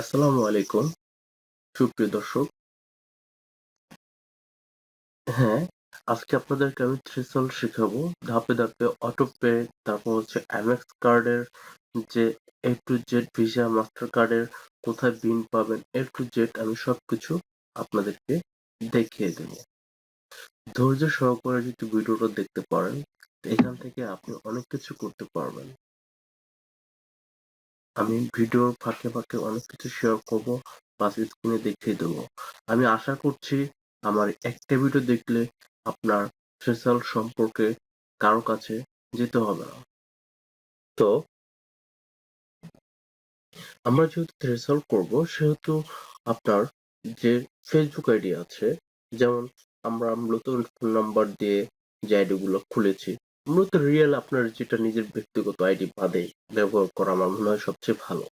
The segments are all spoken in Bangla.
আসসালামু আলাইকুম। সুপ্রিয় দর্শক হ্যাঁ আজকে আপনাদেরকে আমি থ্রিসল শেখাবো। ধাপে ধাপে অটো পে তারপর হচ্ছে এমএক্স কার্ডের যে A to Z Visa Master কার্ডের কোথায় বিন পাবেন এ টু জেড আমি সবকিছু আপনাদেরকে দেখিয়ে দেব। ধৈর্য সহকারে যদি ভিডিওটা দেখতে পারেন, এখান থেকে আপনি অনেক কিছু করতে পারবেন। আমি ভিডিওর ফাঁকে ফাঁকে অনেক কিছু শেয়ার করব প্লাস স্ক্রিনে দেখিয়ে দেবো। আমি আশা করছি আমার একটা ভিডিও দেখলে আপনার থ্রেসাল সম্পর্কে কারও কাছে যেতে হবে না। তো, আমরা যেহেতু থ্রেসাল করব, সেহেতু আপনার যে ফেসবুক আইডি আছে, যেমন আমরা মূলত ফোন নাম্বার দিয়ে যে আইডি গুলো খুলেছি মূলত রিয়েল আপনার যেটা নিজের ব্যক্তিগত আইডি বাদে ব্যবহার করা আমার মনে হয় সবচেয়ে ভালো।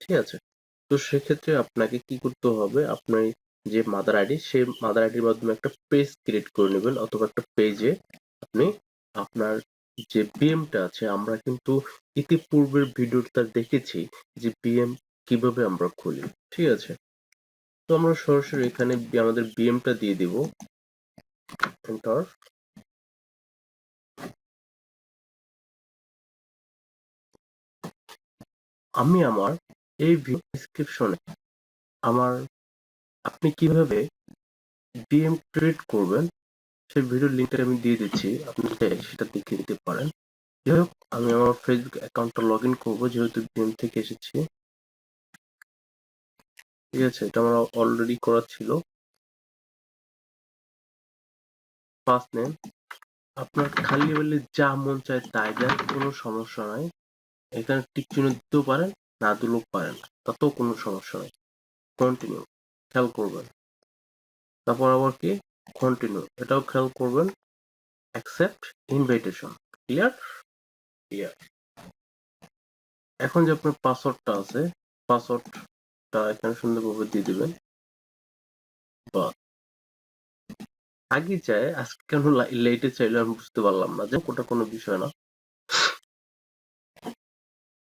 ঠিক আছে? তো সেক্ষেত্রে আপনাকে কি করতে হবে? আপনার যে মাদার আইডি সেই মাদার আইডির মাধ্যমে একটা পেজ ক্রিয়েট করে নেবেন অথবা একটা পেজে আপনি আপনার যে বিএমটা আছে, আমরা কিন্তু ইতিপূর্বের ভিডিওটা দেখেছি যে বিএম কীভাবে আমরা খুলি। ঠিক আছে? তো আমরা সরাসরি এখানে আমাদের বিএমটা দিয়ে দিব। এন্টার আমি আমার এই ভিডিও ডিসক্রিপশনে আমার আপনি কীভাবে ডিএম ক্রিয়েট করবেন, সেই ভিডিওর লিঙ্কটা আমি দিয়ে দিচ্ছি, আপনি সেটা দেখে নিতে পারেন। যাই হোক, আমি আমার ফেসবুক অ্যাকাউন্টটা লগ ইন করব, যেহেতু ডিএম থেকে এসেছি। ঠিক আছে, এটা আমার অলরেডি করা ছিল। ফার্স্ট নেম আপনার খালি বলে যা মন চায় তাই দেন, কোনো সমস্যা নাই। এখানে টিক চিহ্ন দিতেও পারেন, না দিলেও পারেন তাতেও কোনো সমস্যা নাই। কন্টিনিউ খেয়াল করবেন। তারপর আবার কি? কন্টিনিউ এটাও খেয়াল করবেন। অ্যাকসেপ্ট ইনভাইটেশন ক্লিয়ার ক্লিয়ার এখন যে আপনার পাসওয়ার্ডটা আছে পাসওয়ার্ডটা এখানে সুন্দরভাবে দিয়ে দেবেন। বা আগে চায় আজকে কেন লেটে চাইলে আমি বুঝতে পারলাম না, যে ওটা কোনো বিষয় না।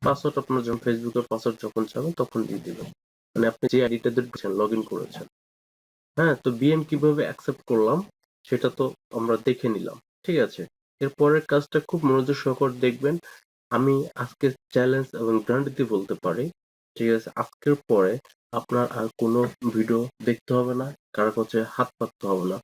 পাসওয়ার্ড আপনার যখন ফেসবুকের পাসওয়ার্ড যখন চাবেন তখন দিয়ে দিবেন। মানে আপনি যে আইডিটা দিচ্ছেন লগ ইন করেছেন। হ্যাঁ তো বিএম কীভাবে অ্যাকসেপ্ট করলাম সেটা তো আমরা দেখে নিলাম, ঠিক আছে? এরপরের কাজটা খুব মনোযোগ সহকারে দেখবেন। আমি আজকে চ্যালেঞ্জ এবং গ্যারান্টি বলতে পারি, ঠিক আছে, আজকের পরে আপনার আর কোনো ভিডিও দেখতে হবে না কারও কাছে হাত পাততে হবে না।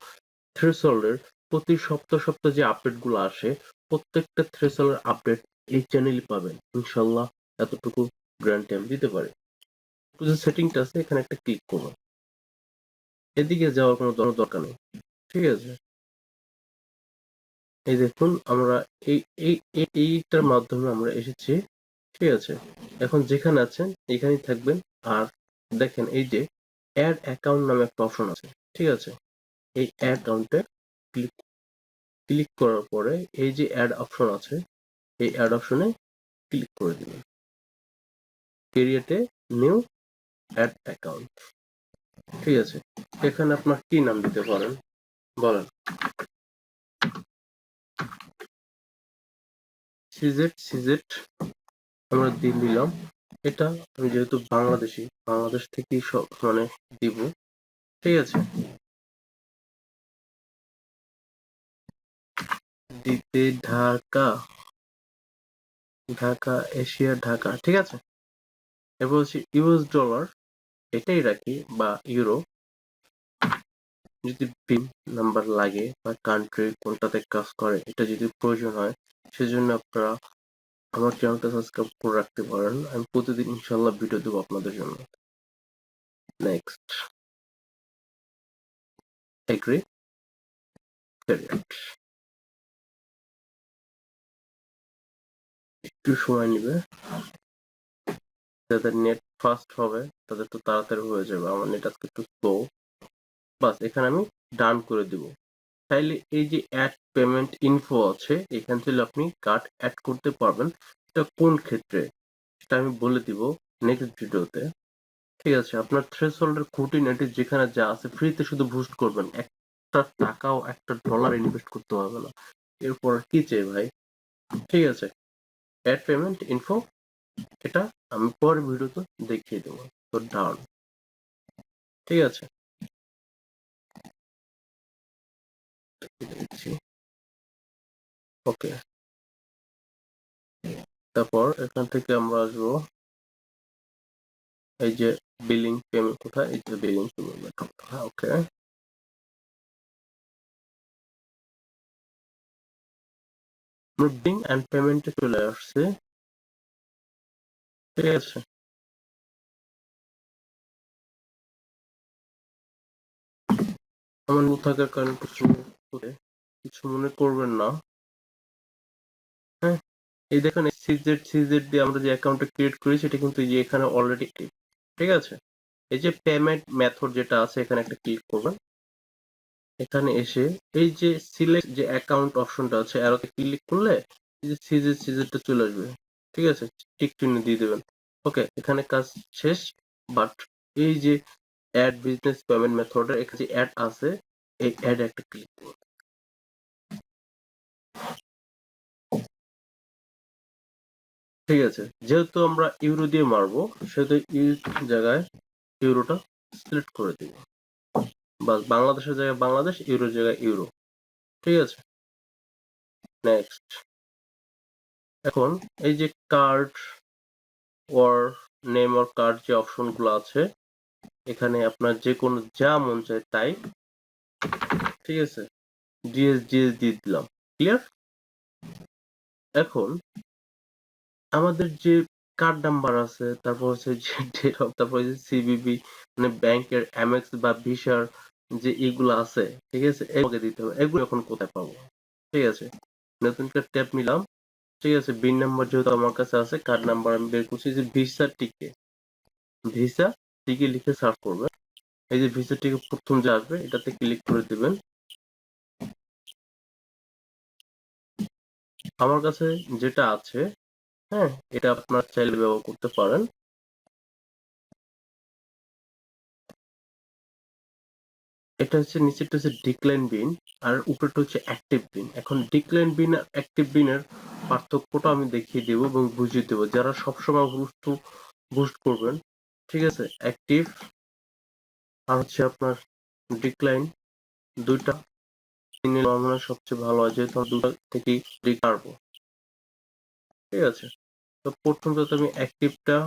থ্রেসল্ডের প্রতি সপ্তাহ সপ্তাহ যে আপডেটগুলো আসে, প্রত্যেকটা থ্রেসল্ডের আপডেট এই চ্যানেলই পাবেন। ইনশাল্লাহ এতটুকু গ্যারান্টি আমি দিতে পারি। যে সেটিংটা আছে, এখানে একটা ক্লিক করবেন এদিকে যাওয়ার কোনো দরকার নেই। ঠিক আছে? এই দেখুন, আমরা এই এই এইটার মাধ্যমে আমরা এসেছি। ঠিক আছে? এখন যেখানে আছেন, এখানেই থাকবেন। আর দেখেন, এই যে অ্যাড অ্যাকাউন্ট নামে একটা অপশন আছে। ঠিক আছে? এই অ্যাড অ্যাকাউন্টে ক্লিক ক্লিক করার পরে এই যে অ্যাড অপশন আছে এই অ্যাড অপশনে ক্লিক করে দিবেন ক্রিয়েটে নিউ অ্যাড অ্যাকাউন্ট ঠিক আছে? এখানে আপনার কি নাম দিতে পারেন? বলেন। সিজেট সিজেট আমরা দিয়ে দিলাম। এটা আমি যেহেতু বাংলাদেশি, বাংলাদেশ থেকেই সব মানে দিব। ঠিক আছে? দিতে ঢাকা। ঢাকা, এশিয়া, ঢাকা, ঠিক আছে? এবার হচ্ছে ইউএস ডলার, এটাই রাখি, বা ইউরো। যদি পিন নাম্বার লাগে, বা কান্ট্রি কোনটাতে কাজ করে, এটা যদি প্রয়োজন হয়, সেজন্য আপনারা আমার চ্যানেলটা সাবস্ক্রাইব করে রাখতে পারেন। আমি প্রতিদিন ইনশাল্লাহ ভিডিও দেবো আপনাদের জন্য। নেক্সট এগ্রি একটু সময় নেবে। যাদের নেট ফাস্ট হবে, তাদের তো তাড়াতাড়ি হয়ে যাবে। আমার নেট আজকে একটু স্লো বাস, এখানে আমি ডান করে দিব। চাইলে এই যে অ্যাড পেমেন্ট ইনফো আছে, এখান থেকে আপনি কার্ড অ্যাড করতে পারবেন। এটা কোন ক্ষেত্রে? সেটা আমি বলে দিব নেক্সট ভিডিওতে ঠিক আছে, আপনার থ্রেশহোল্ডের খুঁটিনাটি যেখানে যা আছে ফ্রিতে শুধু বুস্ট করবেন। একটা টাকাও, একটা ডলার ইনভেস্ট করতে হবে না। এরপর কি চাই ভাই? ঠিক আছে অ্যাড পেমেন্ট ইনফো এটা আমি পরের ভিডিওতে দেখিয়ে দেবো। তো ডান ঠিক আছে? ওকে তারপর এখান থেকে আমরা আসব। এই যে বিলিং পেমেন্ট কোথায়? এই যে billing payment okay billing and পেমেন্টে চলে আসছে। ঠিক আছে। আমার থাকার কারণে কিছু কিছু মনে করবেন না। হ্যাঁ এই দেখেন সিজেড সিজেড দিয়ে আমরা যে অ্যাকাউন্টটা ক্রিয়েট করি, সেটা কিন্তু যে এখানে অলরেডি ঠিক আছে? এই যে পেমেন্ট মেথড যেটা আছে, এখানে একটা ক্লিক করবেন। এখানে এসে এই যে সিলেক্ট যে অ্যাকাউন্ট অপশনটা আছে অ্যারোতে ক্লিক করলে এই যে সিজেড সিজেডটা চলে আসবে। ঠিক আছে? টিক চিহ্ন দিয়ে দেবেন। ওকে এখানে কাজ শেষ বাট এই যে অ্যাড বিজনেস পেমেন্ট মেথডের এখানে যে অ্যাড আছে, এই অ্যাড একটা ক্লিক করুন। ঠিক আছে? যেহেতু আমরা ইউরো দিয়ে মারবো, সেহেতু ইউ জায়গায় ইউরোটা সিলেক্ট করে দিব। বাংলাদেশের জায়গায় বাংলাদেশ, ইউরোর জায়গায় ইউরো। ঠিক আছে? নেক্সট এখন এই যে কার্ড ওর নেম অর কার্ড যে অপশনগুলো আছে, এখানে আপনার যে কোনো যা মন চায় তাই। ঠিক আছে? ডিএস ডিএস দিয়ে দিলাম। ক্লিয়ার এখন আমাদের যে কার্ড নাম্বার আছে, তারপর হচ্ছে ডেট অফ তারপর হচ্ছে সিবিবি মানে ব্যাংকের এমএক্স বা ভিসার যে এগুলো আছে, ঠিক আছে? এগুলো দিতে হবে। এগুলো এখন কোথায় পাবো? ঠিক আছে? নতুন করে ট্যাপ নিলাম। ঠিক আছে? বিন নাম্বার যেহেতু আমার কাছে আছে কার্ড নাম্বার আমি বের করছি। যে ভিসা টিকে ভিসা টিকে লিখে সার্চ করবে এই যে ভিসা টিকে প্রথম যে আসবে, এটাতে ক্লিক করে দিবেন। আমার কাছে যেটা আছে হ্যাঁ এটা আপনার চাইলে ব্যবহার করতে পারেন। এটা হচ্ছে নিচেরটা হচ্ছে ডিক্লাইন বিন আর উপরেটা হচ্ছে অ্যাক্টিভ বিন এখন ডিক্লাইন বিন আর অ্যাক্টিভ বিনের পার্থক্যটা আমি দেখিয়ে দেব এবং বুঝিয়ে দেবো। যারা সবসময় বুস্ট বুস্ট করবেন, ঠিক আছে? অ্যাক্টিভ আর হচ্ছে আপনার ডিক্লাইন দুইটা নর্মাল সবচেয়ে ভালো হয়, যেহেতু দুটো থেকেই পারব ঠিক আছে? তো প্রথমত আমি অ্যাক্টিভটা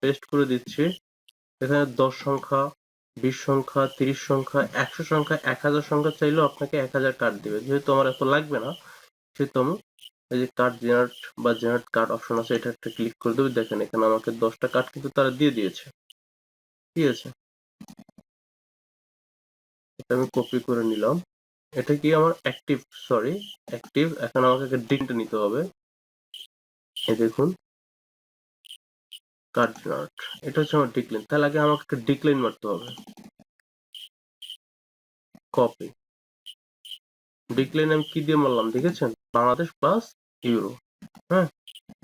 পেস্ট করে দিচ্ছি। এখানে দশ সংখ্যা, বিশ সংখ্যা, তিরিশ সংখ্যা, একশো সংখ্যা, এক হাজার সংখ্যা চাইলেও আপনাকে এক হাজার কার্ড দেবে। যেহেতু আমার এত লাগবে না, সেহেতু আমি এই যে কার্ড জেনারেট বা জেনারেট কার্ড অপশন আছে, এটা একটা ক্লিক করে দেবে। দেখেন, এখানে আমাকে দশটা কার্ড কিন্তু তারা দিয়ে দিয়েছে। ঠিক আছে? এটা আমি কপি করে নিলাম। এটা কি আমার অ্যাক্টিভ সরি অ্যাক্টিভ এখন আমাকে একটা ডিনটা নিতে হবে। এই দেখুন। কার্ড নট এটা হচ্ছে আমার ডিক্লাইন তাহলে আগে আমাকে একটা ডিক্লাইন মারতে হবে। কপি ডিক্লাইন আমি কি দিয়ে মারলাম, দেখেছেন? বাংলাদেশ প্লাস ইউরো হ্যাঁ?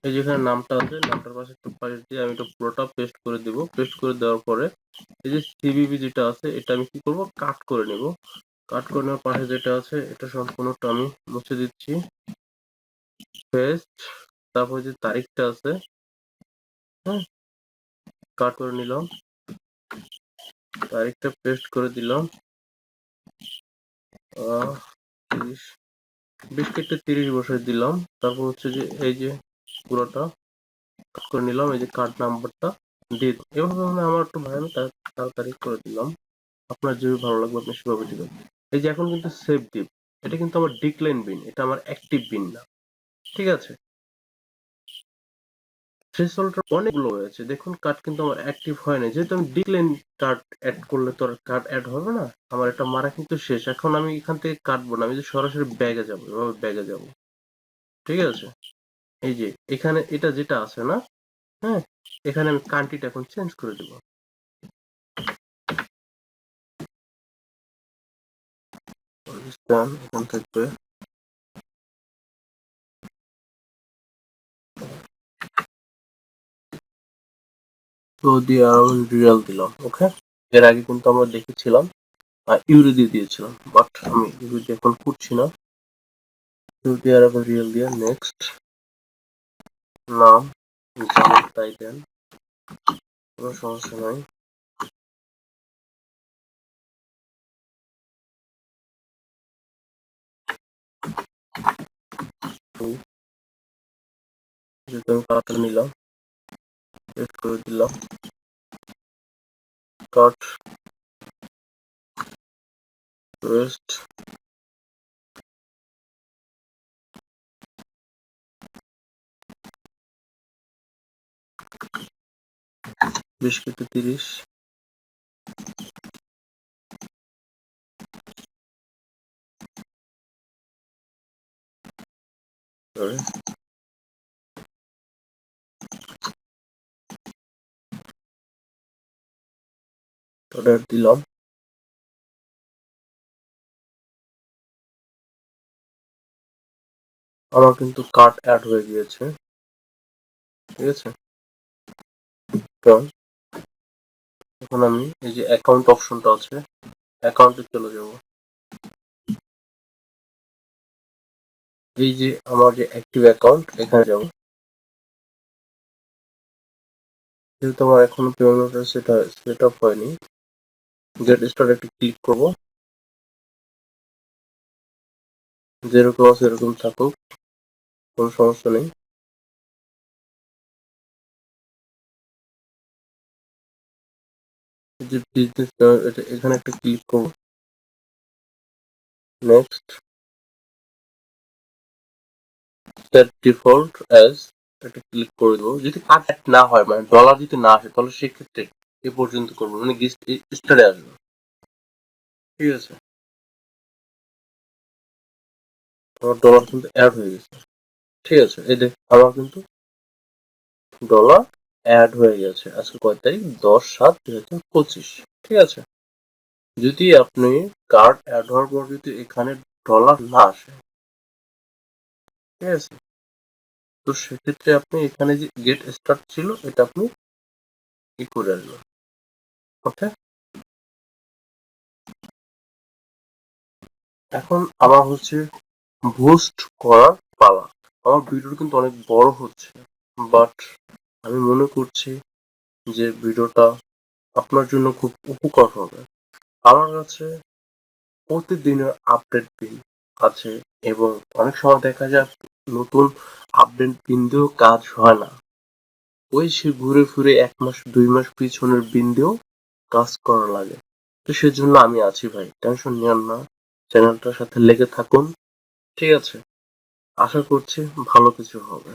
এই যেখানে নামটা আছে, নামটার পাশে একটু পাশে দিয়ে আমি এটা পুরোটা পেস্ট করে দিব। পেস্ট করে দেওয়ার পরে এই যে সিবিবি যেটা আছে, এটা আমি কি করব? কাট করে নেব। কাট করে নেওয়ার পাশে যেটা আছে, এটা সম্পূর্ণটা আমি মুছে দিচ্ছি। পেস্ট তারপর যে তারিখটা আছে হ্যাঁ কাট করে নিলাম। তারিখটা পেস্ট করে দিলাম। তিরিশ বিশ কেটে তিরিশ বসে দিলাম। তারপর হচ্ছে যে এই যে পুরোটা কাট করে নিলাম, এই যে কার্ড নাম্বারটা দিয়ে এভাবে মানে আমার একটু ভাই আমি তাড়াতাড়ি করে দিলাম। আপনার যেভাবে ভালো লাগবে, আপনি সেভাবে দিবেন। এই যে এখন কিন্তু সেভ ডিপ এটা কিন্তু আমার ডিক্লাইন বিন এটা আমার অ্যাক্টিভ বিন না। ঠিক আছে? থ্রেশহোল্ডটা অনেকগুলো হয়েছে। দেখুন কার্ড কিন্তু আমার অ্যাক্টিভ হয় না যেহেতু আমি ডিক্লাইন কার্ড অ্যাড করলে তো আর কার্ড অ্যাড হবে না, আমার এটা মারা কিন্তু শেষ। এখন আমি এখান থেকে কাটবো না আমি যে সরাসরি ব্যাগে যাব, এভাবে ব্যাগে যাব। ঠিক আছে? এই যে, এখানে এটা যেটা আছে না হ্যাঁ? এখানে আমি কান্ট্রিটা এখন চেঞ্জ করে দেব। এখান থাকবে। সৌদি আরব রিয়াল দিলাম ওকে এর আগে কিন্তু আমরা দেখেছিলাম ইউরো দিয়ে দিয়েছিলাম বাট আমি ইউরো এখন করছি না। সৌদি আরব রিয়াল দিয়ে নেক্সট নাম তাই দেন। কোনো সমস্যা নাই। যেহেতু আমি কাটা নিলাম। করে দিলাম কার্ট ওয়েস্ট বিশ কেটে তিরিশ Sorry. অর্ডার দিলাম। আমার কিন্তু কার্ড অ্যাড হয়ে গিয়েছে। ঠিক আছে? এখন আমি এই যে অ্যাকাউন্ট অপশনটা আছে অ্যাকাউন্টে চলে যাব। এই যে আমার যে অ্যাক্টিভ অ্যাকাউন্ট এখানে যাব। যেহেতু আমার এখনও পেমেন্ট সেটা সেট আপ হয়নি। গেট স্টার্ট একটু ক্লিক করব। যেরকম আছে এরকম থাকুক, কোনো সমস্যা নেই। যে বিজনেস এটা এখানে একটা ক্লিক করব। নেক্সট সেট ডিফল্ট অ্যাজ এটা ক্লিক করে দেবো। যদি কাট না হয় মানে ডলার যদি না আসে, তাহলে সেক্ষেত্রে এ পর্যন্ত করব মানে স্টারে আসবে। ঠিক আছে? আমার ডলার কিন্তু অ্যাড হয়ে গেছে। ঠিক আছে, এই দেখ আমার কিন্তু ডলার অ্যাড হয়ে গেছে। আজকে কয় তারিখ? দশ সাত দুই হাজার পঁচিশ। ঠিক আছে? যদি আপনি কার্ড অ্যাড হওয়ার পর যদি এখানে ডলার না আসে, ঠিক আছে? তো সেক্ষেত্রে আপনি এখানে যে গেট স্টার্ট ছিল, এটা আপনি ই করে আসবেন। ওকে এখন আমার হচ্ছে বুস্ট করার পালা। আমার ভিডিওটা কিন্তু অনেক বড় হচ্ছে বাট আমি মনে করছি যে ভিডিওটা আপনার জন্য খুব উপকার হবে। আমার কাছে প্রতিদিনের আপডেট পিন আছে এবং অনেক সময় দেখা যায় নতুন আপডেট পিন দিয়েও কাজ হয় না। ওই সে ঘুরে ফিরে এক মাস, দুই মাস পিছনের বিন দিয়েও কাজ করা লাগে। তো সেজন্য আমি আছি ভাই টেনশন নেন না। চ্যানেলটার সাথে লেগে থাকুন, ঠিক আছে? আশা করছি ভালো কিছু হবে।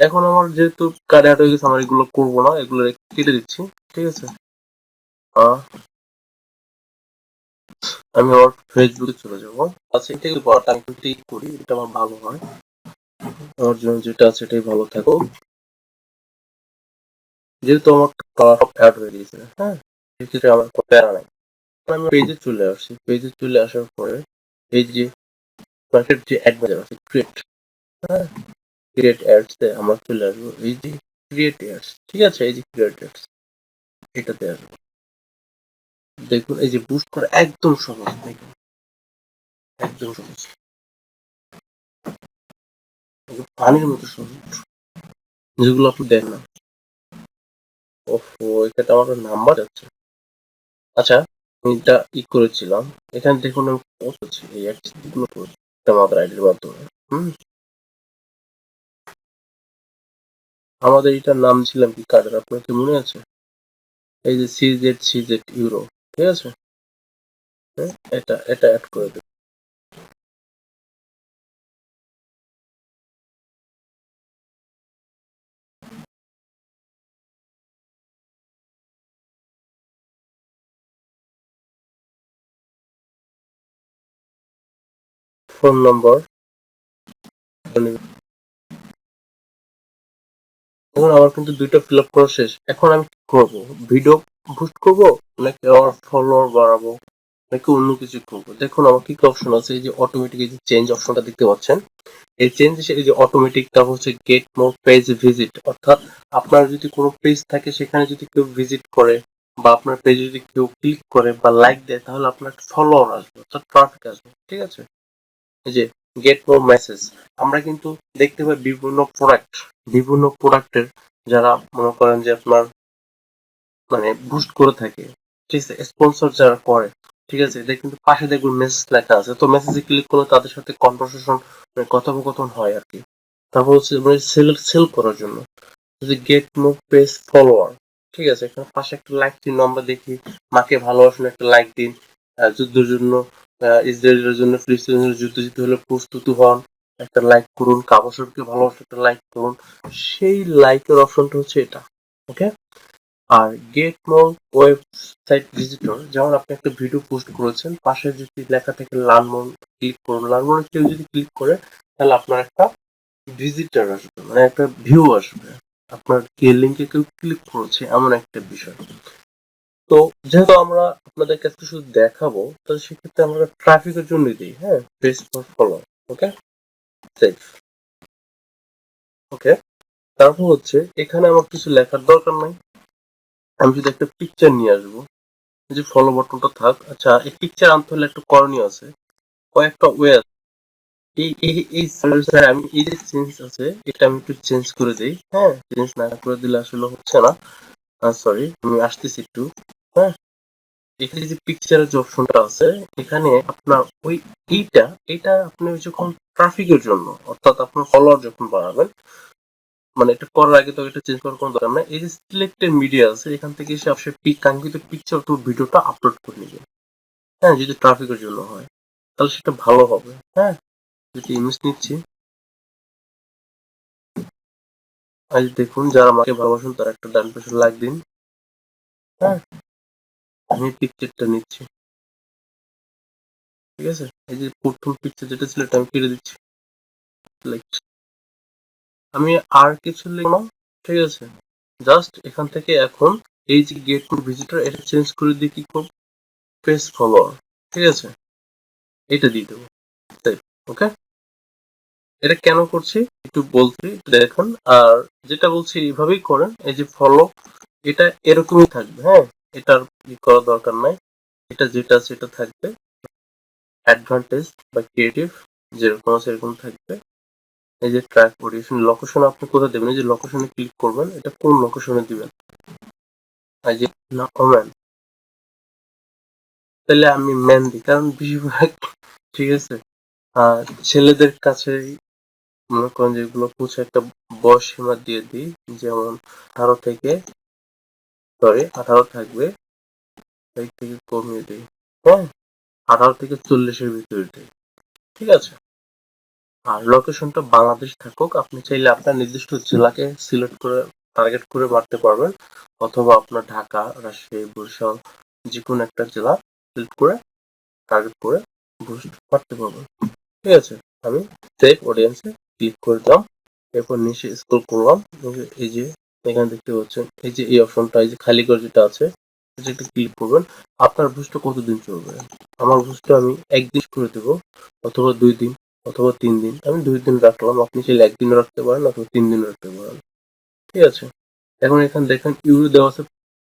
এখন আমার যেহেতু কার্ড অ্যাড হয়ে গেছে, আমার এগুলো করব না, এগুলো কেটে দিচ্ছি, ঠিক আছে? আমি আমার ফেসবুকে চলে যাব। আচ্ছা এটা আমি করি, এটা আমার ভালো হয়। আমার জন্য যেটা আছে এটাই ভালো থাকো যেহেতু আমার সব অ্যাড হয়ে গেছে হ্যাঁ সেক্ষেত্রে আমার প্যারা নাই। আমি পেজে চলে আসছি। পেজে চলে আসার পরে এই যে মার্কেট যে অ্যাড বাজার আছে ক্রিয়েট হ্যাঁ ক্রিয়েট অ্যাডস এ আমরা চলে আসব। এই যে ক্রিয়েট অ্যাডস ঠিক আছে? এই যে ক্রিয়েট অ্যাডস এটাতে আসব। দেখুন, এই যে বুস্ট করা একদম সহজ, দেখুন। একদম সহজ। পানির মতো সহজ। যেগুলো আপনি দেন না। ওহো এখানে আমার নাম্বার যাচ্ছে আচ্ছা এটা ই করেছিলাম? এখানে দেখুন আমি পৌঁছেছি এই অ্যাডসগুলো করেছি আমাদের আইডির মাধ্যমে হুম? আমাদের এটার নাম ছিলাম কি কার্ডের আপনার কি মনে আছে? এই যে C Z C Z euro ঠিক আছে? হ্যাঁ, এটা এটা অ্যাড করে দেব ফোন নম্বর। এখন আমার কিন্তু দুইটা ফিল আপ করা শেষ। এখন আমি কি করব? ভিডিও বুস্ট করব, নাকি আমার ফলোয়ার বাড়াবো, নাকি অন্য কিছু করব? দেখুন, আমার কি কি অপশন আছে? এই যে অটোমেটিক এই যে চেঞ্জ অপশনটা দেখতে পাচ্ছেন। এই চেঞ্জ এই যে অটোমেটিক তারপর হচ্ছে গেট মোর পেজ ভিজিট অর্থাৎ আপনার যদি কোনো পেজ থাকে, সেখানে যদি কেউ ভিজিট করে, বা আপনার পেজে যদি কেউ ক্লিক করে, বা লাইক দেয়, তাহলে আপনার ফলোয়ার আসবে, অর্থাৎ ট্রাফিক আসবে। ঠিক আছে? এই যে গেট মোর মেসেজ আমরা কিন্তু দেখতে পাই বিভিন্ন প্রোডাক্ট বিভিন্ন প্রোডাক্টের যারা মনে করেন যে আপনার মানে বুস্ট করে থাকে, ঠিক আছে স্পন্সর যারা করে, ঠিক আছে এটা কিন্তু পাশে দেখবেন মেসেজ লেখা আছে, তো মেসেজে ক্লিক করলে তাদের সাথে কনভারসেশন মানে কথোপকথন হয় আর কি। তারপর হচ্ছে মানে সেল সেল করার জন্য, যদি গেট মোর পেজ ফলোয়ার ঠিক আছে, এখানে পাশে একটা লাইক চিহ্ন আমরা দেখি, মাকে ভালোবাসুন, একটা লাইক দিন যুদ্ধের জন্য ইসরায়েলের জন্য ফিলিস্তিনের যুদ্ধ জিতে হলে প্রস্তুত হন। একটা লাইক করুন কাবাসরকে ভালোবাসুন একটা লাইক করুন। সেই লাইকের অপশনটা হচ্ছে এটা ওকে আর গেট মোর ওয়েবসাইট ভিজিটর যেমন আপনি একটা ভিডিও পোস্ট করেছেন, পাশে যদি লেখা থাকে মোর ক্লিক করুন। লার্ন কেউ যদি ক্লিক করে, তাহলে আপনার একটা ভিজিটর আসবে মানে একটা ভিউ আসবে। আপনার কে লিঙ্কে কেউ ক্লিক করেছে, এমন একটা বিষয়। তো যেহেতু আমরা আপনাদের কাছে শুধু দেখাবো তো সেক্ষেত্রে আমরা ট্রাফিকের জন্য দিই হ্যাঁ? Page for follow okay safe okay তারপর হচ্ছে, এখানে আমার কিছু লেখার দরকার নাই। আমি যদি একটা পিকচার নিয়ে আসব। যে ফলো বাটনটা থাক। আচ্ছা এই পিকচার আনতে হলে একটা করণীয় আছে। কয়েকটা ওয়ে আছে। এই এই স্যার আমি এই যে চেঞ্জ আছে, এটা আমি একটু চেঞ্জ করে দিই হ্যাঁ? চেঞ্জ না করে দিলে আসলে হচ্ছে না। সরি আমি আসতেছি একটু। হ্যাঁ এখানে যে পিকচারের যে অপশনটা আছে, এখানে আপনার ওই এইটা এটা আপনি যখন ট্রাফিকের জন্য, অর্থাৎ আপনার ফলোয়ার যখন বাড়াবেন মানে এটা করার আগে তো এটা চেঞ্জ করার কোনো দরকার নাই। এই যে সিলেক্টেড মিডিয়া আছে, এখান থেকে এসে আপনি কাঙ্ক্ষিত পিকচার তো ভিডিওটা আপলোড করে নেবেন। হ্যাঁ যদি ট্রাফিকের জন্য হয়, তাহলে সেটা ভালো হবে। হ্যাঁ যদি ইমেজ নিচ্ছি। আজ দেখুন, যারা আমাকে ভালোবাসেন, তারা একটা ডান পাশে লাইক দিন। হ্যাঁ আমি পিকচারটা নিচ্ছি। ঠিক আছে? এই যে প্রথম পিকচার যেটা ছিল এটা আমি কেটে দিচ্ছি। আমি আর কিছু লিখব না, ঠিক আছে? জাস্ট এখান থেকে এখন এই যে গেট টু ভিজিটর এটা চেঞ্জ করে দিয়ে কি করব? পেজ ফলোয়ার ঠিক আছে? এটা দিয়ে দেবো। তাই ওকে এটা কেন করছি? একটু বলছি দেখুন, আর যেটা বলছি এইভাবেই করেন, এই যে ফলো এটা এরকমই থাকবে হ্যাঁ? এটার ই করার দরকার নাই। এটা যেটা সেটা থাকবে। অ্যাডভান্টেজ বা ক্রিয়েটিভ যেরকম আছে এরকম থাকবে। এই যে ট্র্যাক ওরিয়েশন লোকেশন আপনি কোথায় দেবেন? এই যে লোকেশনে ক্লিক করবেন এটা কোন লোকেশনে দিবেন? এই যে না ওম্যান তাহলে আমি ম্যান দিই কারণ বেশিরভাগ ঠিক আছে? আহ, ছেলেদের কাছে মনে করেন যেগুলো কিছু একটা বয়স সীমা দিয়ে দিই যেমন আঠারো থেকে সরি, আঠারো থাকবে। এই থেকে কমিয়ে দিই। হ্যাঁ আঠারো থেকে চল্লিশের ভিতরে দিই। ঠিক আছে? আর লোকেশনটা বাংলাদেশ থাকুক, আপনি চাইলে আপনার নির্দিষ্ট জেলাকে সিলেক্ট করে টার্গেট করে মারতে পারবেন। অথবা আপনার ঢাকা, রাজশাহী, বরিশাল যে কোনো একটা জেলা সিলেক্ট করে টার্গেট করে বুস্ট মারতে পারবেন। ঠিক আছে? আমি সেভ অডিয়েন্সে ক্লিক করে দিলাম। এরপর নিচে স্ক্রল করলাম। এই যে এখানে দেখতে পাচ্ছেন, এই যে এই অপশনটা, এই যে খালি করে যেটা আছে যেটা ক্লিক করবেন। আপনার বুস্টটা কতদিন চলবে? আমার বুস্টটা আমি একদিন করে দেবো, অথবা দুই দিন, অথবা তিন দিন। আমি দুই দিন রাখলাম, আপনি চাইলে একদিন রাখতে পারেন, অথবা তিন দিন রাখতে পারেন। ঠিক আছে? এখন এখানে দেখেন ইউরো দেওয়া আছে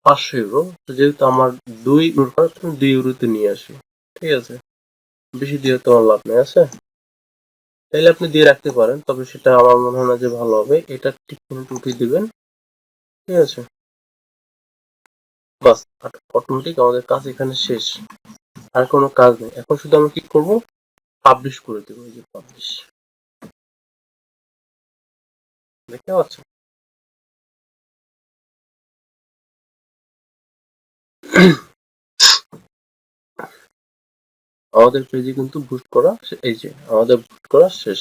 পাঁচশো ইউরো তো যেহেতু আমার দুই ইউরো দুই ইউরোতে নিয়ে আসি। ঠিক আছে? বেশি দিয়ে তো আমার লাভ নেই, আছে? তাইলে আপনি দিয়ে রাখতে পারেন, তবে সেটা আমার মনে হয় না যে ভালো হবে। এটা ঠিক মিনিট উঠিয়ে দিবেন। ঠিক আছে। বাস অটোমেটিক আমাদের কাজ এখানে শেষ। আর কোনো কাজ নেই। এখন শুধু আমরা কি করব? পাবলিশ করে দেবো এই যে পাবলিশ দেখতে পাচ্ছেন আমাদের পেজে কিন্তু বুস্ট করা এই যে, আমাদের বুস্ট করা শেষ।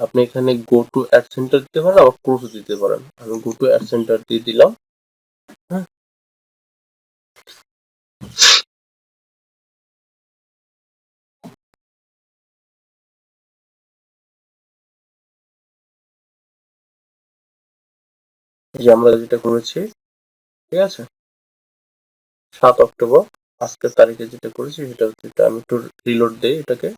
আপনি এখানে গো টু অ্যাড সেন্টার দিতে পারেন আবার ক্লোজ দিতে পারেন। আমি গো টু অ্যাড সেন্টার দিয়ে দিলাম। হ্যাঁ। যে আমরা যেটা করেছি, ঠিক আছে? সাত অক্টোবর, আজকের তারিখে যেটা করেছি, সেটা হচ্ছে আমি একটু রিলোড দেই এটাকে।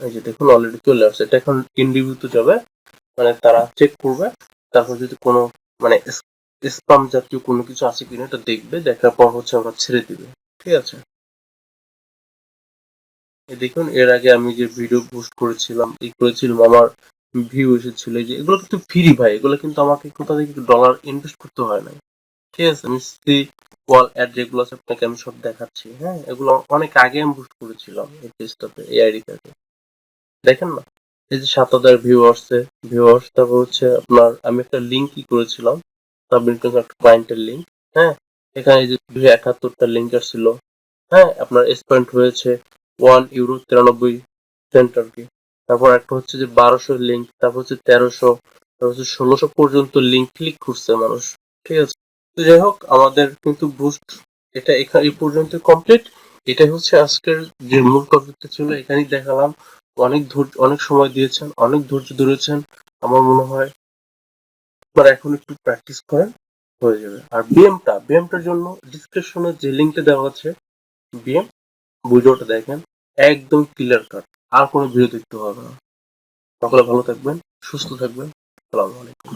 এই যে দেখুন অলরেডি চলে আসছে। এটা এখন ইন রিভিউতে যাবে। মানে তারা চেক করবে। তারপর যদি কোনো মানে স্পাম জাতীয় কোনো কিছু আছে কিনা এটা দেখবে। দেখার পর হচ্ছে আমরা ছেড়ে দিবে। ঠিক আছে? দেখুন, এর আগে আমি যে ভিডিও পোস্ট করেছিলাম, এই করেছিলাম, আমার ভিউ এসেছিল যে এগুলো কিন্তু ফ্রি ভাই। এগুলো কিন্তু আমাকে কোথা থেকে ডলার ইনভেস্ট করতে হয় না ঠিক আছে? আমি সি ওয়াল অ্যাড যেগুলো আছে আপনাকে আমি সব দেখাচ্ছি। হ্যাঁ? এগুলো অনেক আগে আমি পোস্ট করেছিলাম এই পেজটাতে এই আইডিটাতে দেখেন না? এই যে সাত হাজার ভিউ আসছে ভিউ আসছে তারপর হচ্ছে আপনার, আমি একটা লিঙ্ক কি করেছিলাম সাবমিট করেছিলাম একটা ক্লায়েন্টের লিঙ্ক হ্যাঁ? এখানে এই যে দুশো একাত্তরটা লিঙ্ক আসছিল হ্যাঁ? আপনার স্পেন্ড হয়েছে ওয়ান ইউরো তিরানব্বই সেন্ট আর কি। তারপর একটা হচ্ছে যে বারোশো লিঙ্ক তারপর হচ্ছে তেরোশো, তারপর হচ্ছে ষোলোশো পর্যন্ত লিঙ্ক ক্লিক করছে মানুষ, ঠিক আছে? তো যাই হোক, আমাদের কিন্তু বুস্ট এটা এখানে এই পর্যন্ত কমপ্লিট এটাই হচ্ছে আজকের যে মূল টপিকটা ছিল, এখানেই দেখালাম। অনেক ধৈর্য, অনেক সময় দিয়েছেন, অনেক ধৈর্য ধরেছেন, আমার মনে হয়। আপনারা এখন একটু প্র্যাকটিস করেন, হয়ে যাবে। আর বিএমটা বিএমটার জন্য ডিসক্রিপশনে যে লিঙ্কটা দেওয়া আছে বিএম ভিডিওটা দেখেন, একদম ক্লিয়ার কাট আর কোনো ভিডিও দেখতে হবে না। সকলে ভালো থাকবেন, সুস্থ থাকবেন সালামালাইকুম